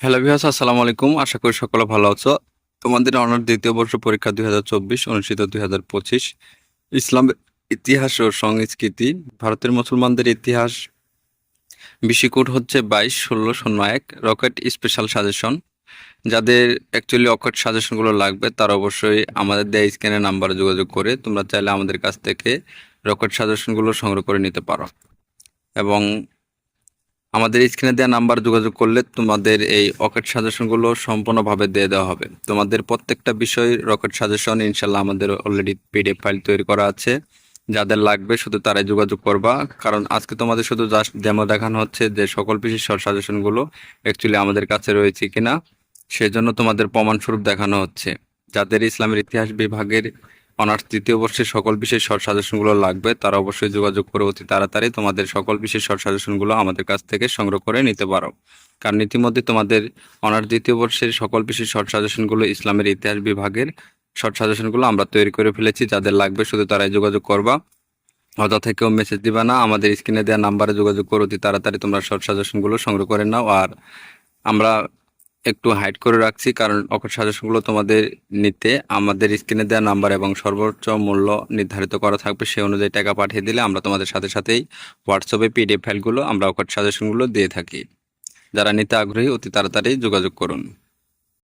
Hello ভিহাস আসসালামু আলাইকুম। আশা করি সকলে ভালো আছো। তোমাদের অনার দ্বিতীয় বর্ষ পরীক্ষা দুই হাজার চব্বিশ অনুষ্ঠিত দুই হাজার পঁচিশ। ইসলাম ইতিহাস ও সংস্কৃতি, ভারতের মুসলমানদের ইতিহাস। বিশিকুট হচ্ছে বাইশ, ষোলো, শূন্য, এক, রকেট স্পেশাল সাজেশন যাদের অ্যাকচুয়ালি রকেট সাজেশনগুলো লাগবে, তারা অবশ্যই আমাদের দেয় স্ক্যানের নাম্বারে যোগাযোগ করে তোমরা চাইলে আমাদের কাছ থেকে রকেট সাজেশনগুলো সংগ্রহ করে নিতে পারো। এবং আমাদের স্ক্রিনে দেওয়া নাম্বার যোগাযোগ করলে তোমাদের এই রকেট সাজেশনগুলো সম্পূর্ণভাবে দিয়ে দেওয়া হবে। তোমাদের প্রত্যেকটা বিষয় রকেট সাজেশন ইনশাল্লাহ আমাদের অলরেডি পিডিএফ ফাইল তৈরি করা আছে। যাদের লাগবে শুধু তারাই যোগাযোগ করবা। কারণ আজকে তোমাদের শুধু জাস্ট ডেমো দেখানো হচ্ছে যে সকল বিশেষ সাজেশনগুলো অ্যাকচুয়ালি আমাদের কাছে রয়েছে কিনা, সেজন্য তোমাদের প্রমাণস্বরূপ দেখানো হচ্ছে। যাদের ইসলামের ইতিহাস বিভাগের অনার্স তৃতীয় বর্ষের সকল বিশেষ শর্ট সাজেশনগুলো লাগবে, তারা অবশ্যই যোগাযোগ করে অতি তাড়াতাড়ি তোমাদের সকল বিশেষ শর্ট সাজেশনগুলো আমাদের কাছ থেকে সংগ্রহ করে নিতে পারো। কারণ ইতিমধ্যে তোমাদের অনার্স দ্বিতীয় বর্ষের সকল বিশেষ শর্ট সাজেশনগুলো ইসলামের ইতিহাস বিভাগের শর্ট সাজেশনগুলো আমরা তৈরি করে ফেলেছি, যাদের লাগবে শুধু তারাই যোগাযোগ করবা। অযথা কেউ মেসেজ দিবা না, আমাদের স্ক্রিনে দেওয়া নাম্বারে যোগাযোগ করো অতি তাড়াতাড়ি তোমরা শর্ট সাজেশনগুলো সংগ্রহ করে নাও। আর আমরা একটু হাইড করে রাখছি, কারণ অকট সাজেশনগুলো তোমাদের নিতে আমাদের স্ক্রিনে দেওয়া নাম্বার এবং সর্বোচ্চ মূল্য নির্ধারিত করা থাকবে, সেই অনুযায়ী টাকা পাঠিয়ে দিলে আমরা তোমাদের সাথে সাথেই হোয়াটসঅ্যাপে পিডিএফ ফাইলগুলো আমরা অকট সাজেশনগুলো দিয়ে থাকি। যারা নিতে আগ্রহী অতি তাড়াতাড়ি যোগাযোগ করুন।